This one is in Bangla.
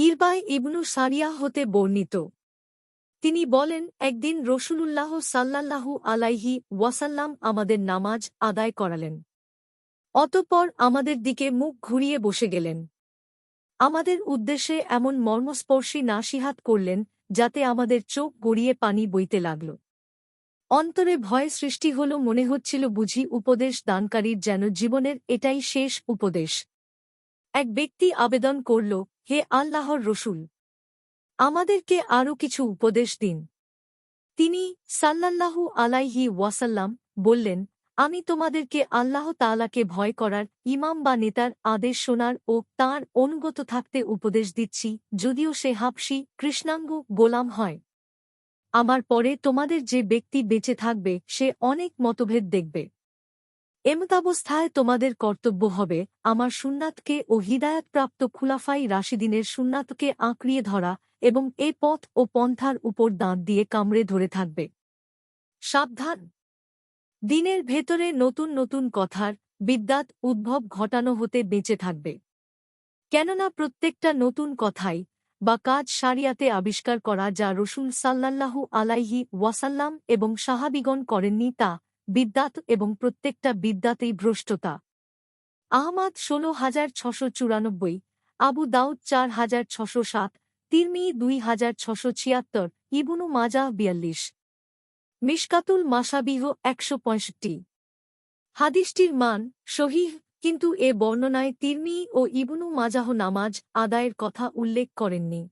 ইরবাই ইবনু সারিয়া হতে বর্ণিত। তিনি বলেন, একদিন রসুলুল্লাহ সাল্লাল্লাহু আলাইহি ওয়াসাল্লাম আমাদের নামাজ আদায় করালেন। অতঃপর আমাদের দিকে মুখ ঘুরিয়ে বসে গেলেন। আমাদের উদ্দেশ্যে এমন মর্মস্পর্শী নাসিহাত করলেন, যাতে আমাদের চোখ গড়িয়ে পানি বইতে লাগল। অন্তরে ভয় সৃষ্টি হল মনে হচ্ছিল বুঝি উপদেশ দানকারীর যেন জীবনের এটাই শেষ উপদেশ। এক ব্যক্তি আবেদন করল, হে আল্লাহর রসুল, আমাদেরকে আরও কিছু উপদেশ দিন। তিনি সাল্লাল্লাহু আলাইহি ওয়াসাল্লাম বললেন, আমি তোমাদেরকে আল্লাহ তাআলাকে ভয় করার, ইমাম বা নেতার আদেশ শোনার ও তাঁর অনুগত থাকতে উপদেশ দিচ্ছি, যদিও সে হাবসি কৃষ্ণাঙ্গ, গোলাম হয়। আমার পরে তোমাদের যে ব্যক্তি বেঁচে থাকবে, সে অনেক মতভেদ দেখবে। এমতাবস্থায় তোমাদের কর্তব্য হবে, আমার সুন্নাতকে ও হিদায়াতপ্রাপ্ত খুলাফাই রাশিদিনের সুন্নাতকে আঁকড়িয়ে ধরা এবং এ পথ ও পন্থার উপর দাঁত দিয়ে কামড়ে ধরে থাকবে। সাবধান। দিনের ভেতরে নতুন নতুন কথার, বিদ্যাত উদ্ভব ঘটানো হতে বেঁচে থাকবে। কেননা প্রত্যেকটা নতুন কথাই বা কাজ সারিয়াতে আবিষ্কার করা যা রসুল সাল্লাল্লাহু আলাইহি ওয়াসাল্লাম এবং সাহাবিগণ করেননি তা বিদ্যাত এবং প্রত্যেকটা বিদ্যাতেই ভ্রষ্টতা। আহমাদ ষোলো হাজার ছশো চুরানব্বই, আবু দাউদ চার হাজার ছশো সাত তিরমি দুই হাজার ছশো ছিয়াত্তর, ইবনু মাজা বিয়াল্লিশ। মিশকাতুল মাসাবিহ একশো পঁয়ষট্টি। হাদিসটির মান সহিহ, কিন্তু এ বর্ণনায় তিরমি ও ইবনু মাজাহ নামাজ আদায়ের কথা উল্লেখ করেননি।